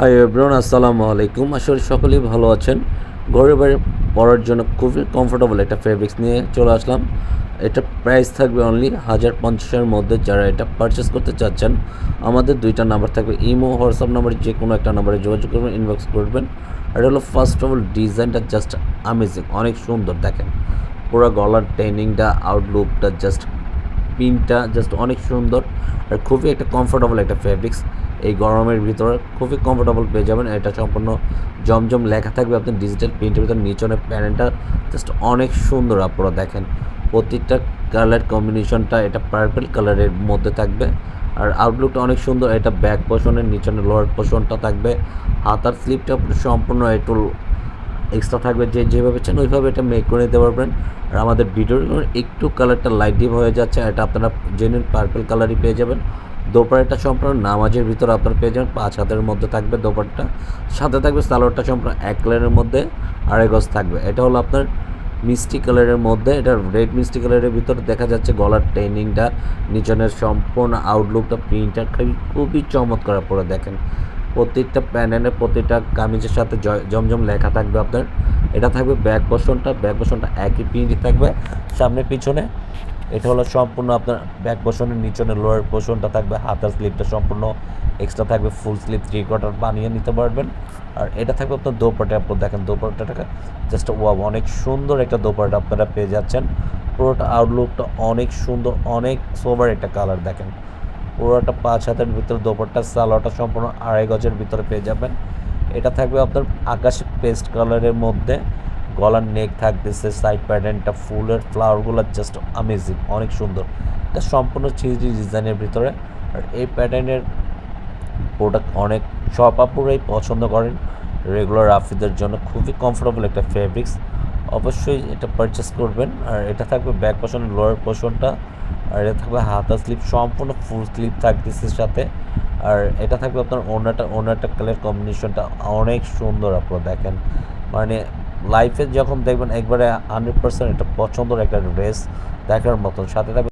Hi everyone আসসালামু আলাইকুম আসলে সকলেই ভালো আছেন। ঘরে বাইরে পরার জন্য খুবই কমফোর্টেবল একটা ফেব্রিক্স নিয়ে চলে আসলাম। এটা প্রাইস থাকবে অনলি হাজার পঞ্চাশের মধ্যে। যারা এটা পারচেস করতে চাচ্ছেন, আমাদের দুইটা নাম্বার থাকবে। ইমো হোয়াটসঅ্যাপ নাম্বারে যে কোনো একটা নাম্বারে যোগাযোগ করবেন ইনবক্স করবেন। এটা হলো ফার্স্ট অফ অল ডিজাইনটা জাস্ট আমেজিং অনেক সুন্দর। দেখেন, পুরো গলার ট্রেনিংটা আউটলুকটা জাস্ট পিনটা জাস্ট অনেক সুন্দর আর খুবই একটা কমফোর্টেবল একটা ফেব্রিক্স এই গরমের ভিতরে খুবই কমফোর্টেবল পেয়ে যাবেন এটা সম্পূর্ণ জমজম লেখা থাকবে আপনার ডিজিটাল প্রিন্টের ভিতরে নিচনের প্যানেলটা জাস্ট অনেক সুন্দর আপনারা দেখেন। প্রত্যেকটা কালার কম্বিনেশনটা এটা পার্পল কালারের মধ্যে থাকবে। আর আউটলুকটা অনেক সুন্দর, এটা ব্যাক পোষণের নিচনের লোয়ার পোষণটা থাকবে। হাতার স্লিপটা সম্পূর্ণ একটু এক্সট্রা থাকবে, যে যেভাবে চান ওইভাবে এটা মেক করে নিতে পারবেন। আর আমাদের ভিডিওর একটু কালারটা লাইট ডিপ হয়ে যাচ্ছে, এটা আপনারা জেনুইন পার্পল কালারই পেয়ে যাবেন। দোপারটা সম্পূর্ণ নামাজের ভিতরে আপনারা পেয়ে যাবেন, পাঁচ হাতের মধ্যে থাকবে দোপারটা সাথে থাকবে সালোয়ারটা সম্পূর্ণ এক কালারের মধ্যে, আড়াই গজ থাকবে। এটা হলো আপনার মিষ্টি কালারের মধ্যে, এটা রেড মিষ্টি কালারের ভিতরে দেখা যাচ্ছে গলার ট্রেনিংটা নিচনের সম্পূর্ণ আউটলুকটা প্রিন্টটা খুবই চমৎকার পরে দেখেন। প্রত্যেকটা প্যানেলের প্রত্যেকটা কামিজের সাথে জমজম লেখা থাকবে আপনার। এটা থাকবে ব্যাক পোর্শনটা ব্যাক পোর্শনটা একই প্রিন্টই থাকবে। সামনে পিছনে, এটা হলো সম্পূর্ণ আপনার ব্যাক পোর্শনের নিচনে লোয়ার পোর্শনটা থাকবে, হাতার স্লিপটা সম্পূর্ণ এক্সট্রা থাকবে ফুল স্লিপ থ্রি কোয়ার্টার বানিয়ে নিতে পারবেন। আর এটা থাকবে আপনার দোপাটে আপনার দেখেন দোপাট্টাটাকে জাস্ট ওয়াও অনেক সুন্দর একটা দোপাট্টা আপনারা পেয়ে যাচ্ছেন। পুরোটা আউটলুকটা অনেক সুন্দর, অনেক সোবার একটা কালার দেখেন। পুরোটা পাঁচ হাতের ভিতরে দোপাট্টা, সালোয়ারটা সম্পূর্ণ আড়াই গজের ভিতরে পেয়ে যাবেন। এটা থাকবে আপনার আকাশি পেস্ট কালারের মধ্যে। গলার নেক থাকতেছে সাইড প্যাটার্নটা ফুলের ফ্লাওয়ারগুলো জাস্ট আমেজিং অনেক সুন্দর। এটা সম্পূর্ণ চিজি ডিজাইনের ভিতরে। আর এই প্যাটার্নের প্রোডাক্ট অনেক, সব আপুরাই পছন্দ করেন। রেগুলার আফিদের জন্য খুবই কমফোর্টেবল একটা ফেব্রিক্স অবশ্যই এটা পারচেস করবেন। আর এটা থাকবে ব্যাক পোর্শনের লোয়ার পোর্শনটা আর এটা থাকবে হাতা স্লিপ সম্পূর্ণ ফুল স্লিপ থাকতেছে সাথে। আর এটা থাকবে আপনার ওনারটা ওনারটা কালার কম্বিনেশনটা অনেক সুন্দর আপনারা দেখেন। মানে লাইফে যখন দেখবেন একবারে হান্ড্রেড পার্সেন্ট এটা পছন্দের একটা ড্রেস দেখার মতন। সাথে থাকবে